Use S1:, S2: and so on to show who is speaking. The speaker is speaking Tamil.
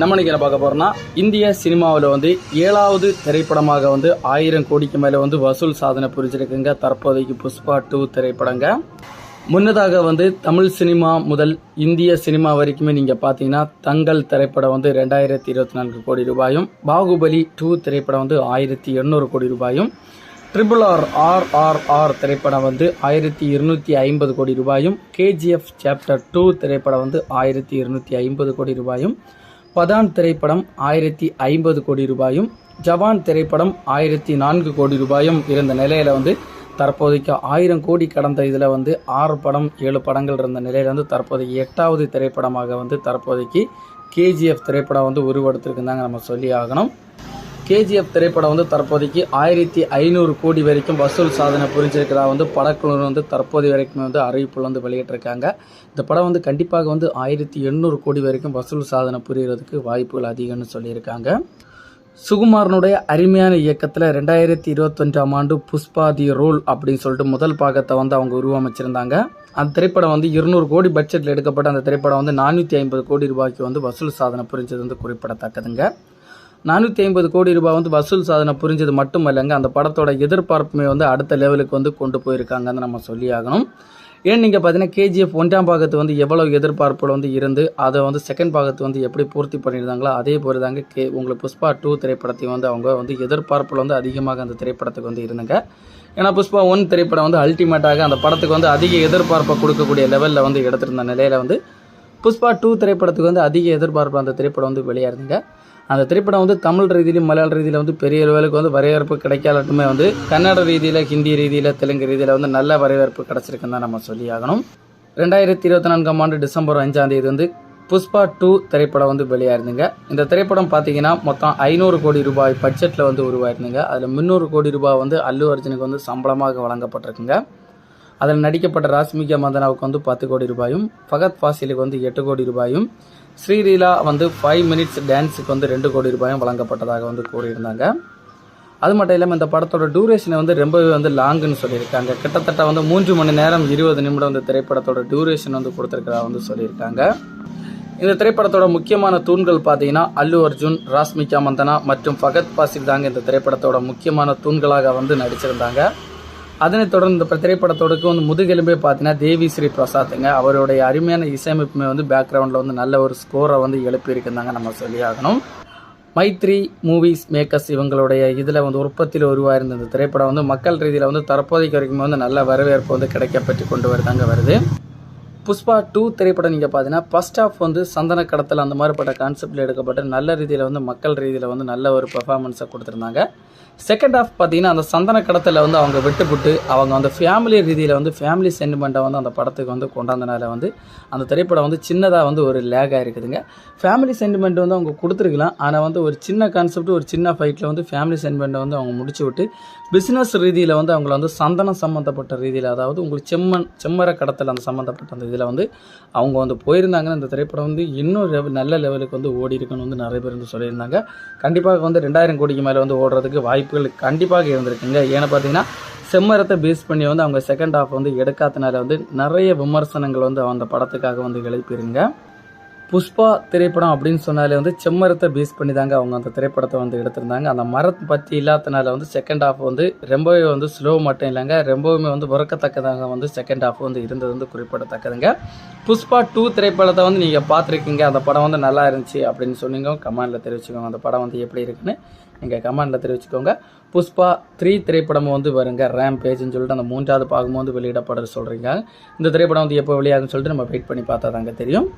S1: நம்ம இன்னைக்கு என்ன பார்க்க போகிறோம்னா இந்திய சினிமாவில் வந்து ஏழாவது திரைப்படமாக வந்து ஆயிரம் கோடிக்கு மேலே வந்து வசூல் சாதனை புரிஞ்சிருக்குங்க. தற்போதைக்கு புஷ்பா டூ திரைப்படங்க. முன்னதாக வந்து தமிழ் சினிமா முதல் இந்திய சினிமா வரைக்குமே நீங்கள் பார்த்தீங்கன்னா தங்கள் திரைப்படம் வந்து ரெண்டாயிரத்தி இருபத்தி நான்கு கோடி ரூபாயும் பாகுபலி டூ திரைப்படம் வந்து ஆயிரத்தி எண்ணூறு கோடி ரூபாயும் triple R R R R திரைப்படம் வந்து ஆயிரத்தி இருநூற்றி ஐம்பது கோடி ரூபாயும் கேஜிஎஃப் சாப்டர் டூ திரைப்படம் வந்து ஆயிரத்தி இருநூற்றி ஐம்பது கோடி ரூபாயும் பதான் திரைப்படம் ஆயிரத்தி ஐம்பது கோடி ரூபாயும் ஜவான் திரைப்படம் ஆயிரத்தி நான்கு கோடி ரூபாயும் இருந்த நிலையில் வந்து தற்போதைக்கு ஆயிரம் கோடி கடந்த இதில் வந்து ஆறு படம் ஏழு படங்கள் இருந்த நிலையில் வந்து தற்போதைக்கு எட்டாவது திரைப்படமாக வந்து தற்போதைக்கு கேஜிஎஃப் திரைப்படம் வந்து உருவெடுத்திருக்குதாங்க நம்ம சொல்லி ஆகணும். கேஜிஎஃப் திரைப்படம் வந்து தற்போதைக்கு ஆயிரத்தி ஐநூறு கோடி வரைக்கும் வசூல் சாதனை புரிஞ்சிருக்கிறதா வந்து படக்குழு வந்து தற்போதைய வரைக்கும் வந்து அறிவிப்பில் வந்து வெளியிட்டிருக்காங்க. இந்த படம் வந்து கண்டிப்பாக வந்து ஆயிரத்தி எண்ணூறு கோடி வரைக்கும் வசூல் சாதனை புரிகிறதுக்கு வாய்ப்புகள் அதிகம்னு சொல்லியிருக்காங்க. சுகுமாரனுடைய அருமையான இயக்கத்தில் ரெண்டாயிரத்தி இருபத்தஞ்சாம் ஆண்டு புஷ்பா தி ரோல் அப்படின்னு சொல்லிட்டு முதல் பாகத்தை வந்து அவங்க உருவமைச்சிருந்தாங்க அந்த திரைப்படம் வந்து இருநூறு கோடி பட்ஜெட்டில் எடுக்கப்பட்ட அந்த திரைப்படம் வந்து நானூற்றி ஐம்பது கோடி ரூபாய்க்கு வந்து வசூல் சாதனை புரிஞ்சது வந்து குறிப்பிடத்தக்கதுங்க. நானூற்றி ஐம்பது கோடி ரூபாய் வந்து வசூல் சாதனை புரிஞ்சது மட்டுமல்லங்க அந்த படத்தோட எதிர்பார்ப்புமே வந்து அடுத்த லெவலுக்கு வந்து கொண்டு போயிருக்காங்கன்னு நம்ம சொல்லி ஆகணும் ஏன் நீங்கள் பார்த்தீங்கன்னா கேஜிஎஃப் ஒன்றாம் பாகத்து வந்து எவ்வளோ எதிர்பார்ப்போடு வந்து இருந்து அதை வந்து செகண்ட் பாகத்து வந்து எப்படி பூர்த்தி பண்ணியிருந்தாங்களோ அதே போல் தாங்க கே உங்களுக்கு புஷ்பா டூ திரைப்படத்தையும் வந்து அவங்க வந்து எதிர்பார்ப்பில் வந்து அதிகமாக அந்த திரைப்படத்துக்கு வந்து இருந்தாங்க. ஏன்னா புஷ்பா ஒன் திரைப்படம் வந்து அல்டிமேட்டாக அந்த படத்துக்கு வந்து அதிக எதிர்பார்ப்பை கொடுக்கக்கூடிய லெவலில் வந்து எடுத்திருந்த நிலையில் வந்து புஷ்பா டூ திரைப்படத்துக்கு வந்து அதிக எதிர்பார்ப்பு அந்த திரைப்படம் வந்து வெளியாயிருந்துங்க அந்த திரைப்படம் வந்து தமிழ் ரீதியிலும் மலையாள ரீதியில் வந்து பெரிய லெவலுக்கு வந்து வரவேற்பு கிடைக்காலட்டுமே வந்து கன்னட ரீதியில் ஹிந்தி ரீதியில் தெலுங்கு ரீதியில் வந்து நல்ல வரவேற்பு கிடச்சிருக்குன்னு தான் நம்ம சொல்லி ஆகணும். ரெண்டாயிரத்தி இருபத்தி நான்காம் ஆண்டு டிசம்பர் அஞ்சாம் தேதி வந்து புஷ்பா டூ திரைப்படம் வந்து வெளியாயிருந்துங்க இந்த திரைப்படம் பார்த்தீங்கன்னா மொத்தம் ஐநூறு கோடி ரூபாய் பட்ஜெட்டில் வந்து உருவாயிருந்துங்க. அதில் முந்நூறு கோடி ரூபாய் வந்து அல்லு அர்ஜுனுக்கு வந்து சம்பளமாக வழங்கப்பட்டிருக்குங்க. அதில் நடிக்கப்பட்ட ராஷ்மிகா மந்தனாவுக்கு வந்து பத்து கோடி ரூபாயும் ஃபகத் ஃபாசிலுக்கு வந்து எட்டு கோடி ரூபாயும் ஸ்ரீலீலா வந்து ஃபைவ் மினிட்ஸ் டான்ஸுக்கு வந்து ரெண்டு கோடி ரூபாயும் வழங்கப்பட்டதாக வந்து கூறியிருந்தாங்க. அது மட்டும் இல்லாமல் இந்த படத்தோட டூரேஷனை வந்து ரொம்பவே வந்து லாங்குன்னு சொல்லியிருக்காங்க. கிட்டத்தட்ட வந்து மூன்று மணி நேரம் இருபது நிமிடம் இந்த திரைப்படத்தோட டூரேஷன் வந்து கொடுத்துருக்கிறதா வந்து சொல்லியிருக்காங்க. இந்த திரைப்படத்தோட முக்கியமான தூண்கள் பார்த்தீங்கன்னா அல்லு அர்ஜுன் ராஷ்மிகா மந்தனா மற்றும் ஃபகத் பாசில் தாங்க இந்த திரைப்படத்தோட முக்கியமான தூண்களாக வந்து நடிச்சிருந்தாங்க. அதனைத் தொடர்ந்து இந்த திரைப்படத்தோடுக்கு வந்து முதுகெலும்பே பார்த்தீங்கன்னா தேவி ஸ்ரீ பிரசாத்துங்க. அவருடைய அருமையான இசையமைப்புமே வந்து பேக்ரவுண்டில் வந்து நல்ல ஒரு ஸ்கோரை வந்து எழுப்பியிருக்குந்தாங்க நம்ம சொல்லியாகணும். மைத்ரி மூவிஸ் மேக்கர்ஸ் இவங்களுடைய இதில் வந்து உற்பத்தியில் உருவாயிருந்த இந்த திரைப்படம் வந்து மக்கள் ரீதியில் வந்து தற்போதைக்கு வரைக்கும் வந்து நல்ல வரவேற்பு வந்து கிடைக்கப்பட்டு கொண்டு வருதாங்க வருது. புஷ்பா டூ திரைப்படம் நீங்கள் பார்த்தீங்கன்னா ஃபர்ஸ்ட் ஆஃப் வந்து சந்தன கடத்தல் அந்த மாதிரிப்பட்ட கான்செப்டில் எடுக்கப்பட்ட நல்ல ரீதியில் வந்து மக்கள் ரீதியில் வந்து நல்ல ஒரு பெர்ஃபார்மன்ஸை கொடுத்துருந்தாங்க. செகண்ட் ஆஃப் பார்த்தீங்கன்னா அந்த சந்தன கடத்தில் வந்து அவங்க விட்டுப்புட்டு அவங்க அந்த ஃபேமிலி ரீதியில் வந்து ஃபேமிலி சென்டிமெண்ட்டை வந்து அந்த படத்துக்கு வந்து கொண்டாந்தனால வந்து அந்த திரைப்படம் வந்து சின்னதாக வந்து ஒரு லேகாக இருக்குதுங்க ஃபேமிலி சென்டிமெண்ட் வந்து அவங்க கொடுத்துருக்கலாம். ஆனால் வந்து ஒரு சின்ன கான்செப்ட் ஒரு சின்ன ஃபைட்டில் வந்து ஃபேமிலி சென்டிமெண்ட்டை வந்து அவங்க முடிச்சு விட்டு பிஸ்னஸ் ரீதியில் வந்து அவங்கள வந்து சந்தனம் சம்மந்தப்பட்ட ரீதியில் அதாவது உங்களுக்கு செம்மண் செம்மர கடத்தல் அந்த சம்மந்தப்பட்ட அந்த இதில் வந்து அவங்க வந்து போயிருந்தாங்கன்னா இந்த திரைப்படம் வந்து இன்னும் லெவல் நல்ல லெவலுக்கு வந்து ஓடி இருக்குன்னு வந்து நிறைய பேர் வந்து சொல்லியிருந்தாங்க. கண்டிப்பாக வந்து ரெண்டாயிரம் கோடிக்கு மேலே வந்து ஓடுறதுக்கு வாய்ப்புகள் கண்டிப்பாக இருந்திருக்குங்க. ஏன்னா பார்த்தீங்கன்னா செம்மரத்தை பேஸ் பண்ணி வந்து அவங்க செகண்ட் ஹாஃப் வந்து எடுக்காதனால வந்து நிறைய விமர்சனங்கள் வந்து அந்த படத்துக்காக வந்து எழுப்பியிருங்க. புஷ்பா திரைப்படம் அப்படின்னு சொன்னாலே வந்து செம்மரத்தை பேஸ் பண்ணி தாங்க அவங்க அந்த திரைப்படத்தை வந்து எடுத்திருந்தாங்க. அந்த மரத்தை பற்றி இல்லாதனால வந்து செகண்ட் ஹாஃப் வந்து ரொம்பவே வந்து ஸ்லோ மட்டும் இல்லைங்க. ரொம்பவுமே வந்து உறக்கத்தக்கதாக வந்து செகண்ட் ஹாஃப் வந்து இருந்தது வந்து குறிப்பிடத்தக்கதுங்க. புஷ்பா டூ திரைப்படத்தை வந்து நீங்கள் பார்த்துருக்கீங்க. அந்த படம் வந்து நல்லா இருந்துச்சு அப்படின்னு சொன்னீங்க. கமெண்டில் தெரிவிச்சுக்கோங்க. அந்த படம் வந்து எப்படி இருக்குன்னு நீங்கள் கமெண்டில் தெரிவிச்சுக்கோங்க. புஷ்பா த்ரீ திரைப்படம் வந்து வருங்க. ரேம் பேஜ்னு சொல்லிட்டு அந்த மூன்றாவது பாகம் வந்து வெளியிடப்படுறது சொல்கிறீங்க இந்த திரைப்படம் வந்து எப்போ வெளியாகும்னு சொல்லிட்டு நம்ம வெயிட் பண்ணி பார்த்தா தாங்க தெரியும்.